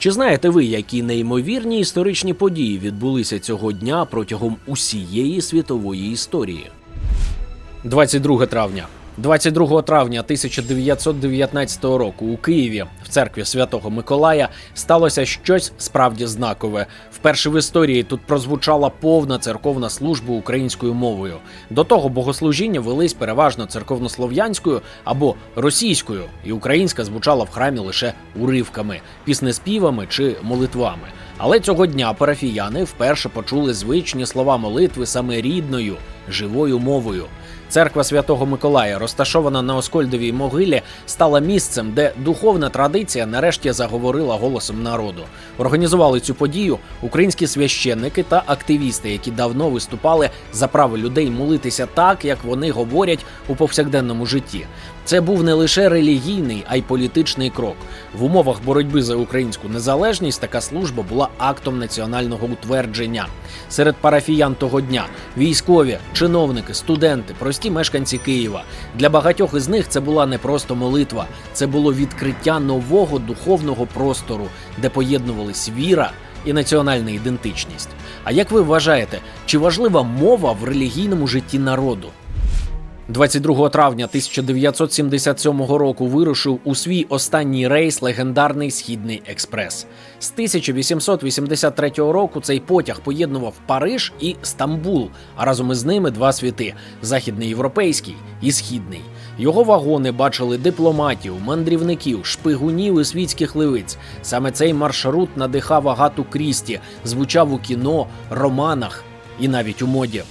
Чи знаєте ви, які неймовірні історичні події відбулися цього дня протягом усієї світової історії? 22 травня. 22 травня 1919 року у Києві в церкві Святого Миколая сталося щось справді знакове. Вперше в історії тут прозвучала повна церковна служба українською мовою. До того богослужіння велись переважно церковнослов'янською або російською, і українська звучала в храмі лише уривками, піснеспівами чи молитвами. Але цього дня парафіяни вперше почули звичні слова молитви саме рідною, живою мовою. Церква Святого Миколая, розташована на Оскольдовій могилі, стала місцем, де духовна традиція нарешті заговорила голосом народу. Організували цю подію українські священники та активісти, які давно виступали за право людей молитися так, як вони говорять у повсякденному житті. Це був не лише релігійний, а й політичний крок. В умовах боротьби за українську незалежність така служба була актом національного утвердження. Серед парафіян того дня військові, чиновники, студенти, прості мешканці Києва. Для багатьох із них це була не просто молитва, це було відкриття нового духовного простору, де поєднувались віра і національна ідентичність. А як ви вважаєте, чи важлива мова в релігійному житті народу? 22 травня 1977 року вирушив у свій останній рейс легендарний Східний експрес. З 1883 року цей потяг поєднував Париж і Стамбул, а разом із ними два світи західноєвропейський і східний. Його вагони бачили дипломатів, мандрівників, шпигунів і світських ливиць. Саме цей маршрут надихав Агату Крісті, звучав у кіно, романах і навіть у моді.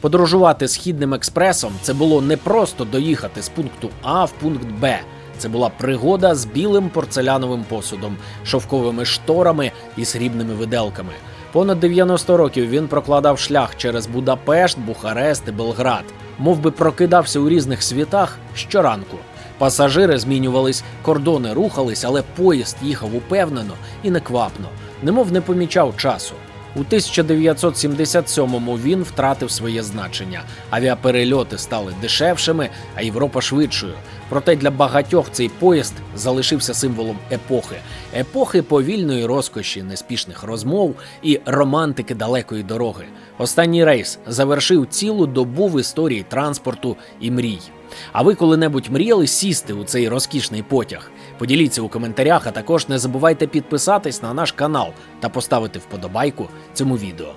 Подорожувати східним експресом це було не просто доїхати з пункту А в пункт Б. Це була пригода з білим порцеляновим посудом, шовковими шторами і срібними виделками. Понад 90 років він прокладав шлях через Будапешт, Бухарест і Белград, мов би прокидався у різних світах щоранку. Пасажири змінювались, кордони рухались, але поїзд їхав упевнено і неквапно, немов не помічав часу. У 1977-му він втратив своє значення. Авіаперельоти стали дешевшими, а Європа швидшою. Проте для багатьох цей поїзд залишився символом епохи, епохи повільної розкоші, неспішних розмов і романтики далекої дороги. Останній рейс завершив цілу добу в історії транспорту і мрій. А ви коли-небудь мріяли сісти у цей розкішний потяг? Поділіться у коментарях, а також не забувайте підписатись на наш канал та поставити вподобайку цьому відео.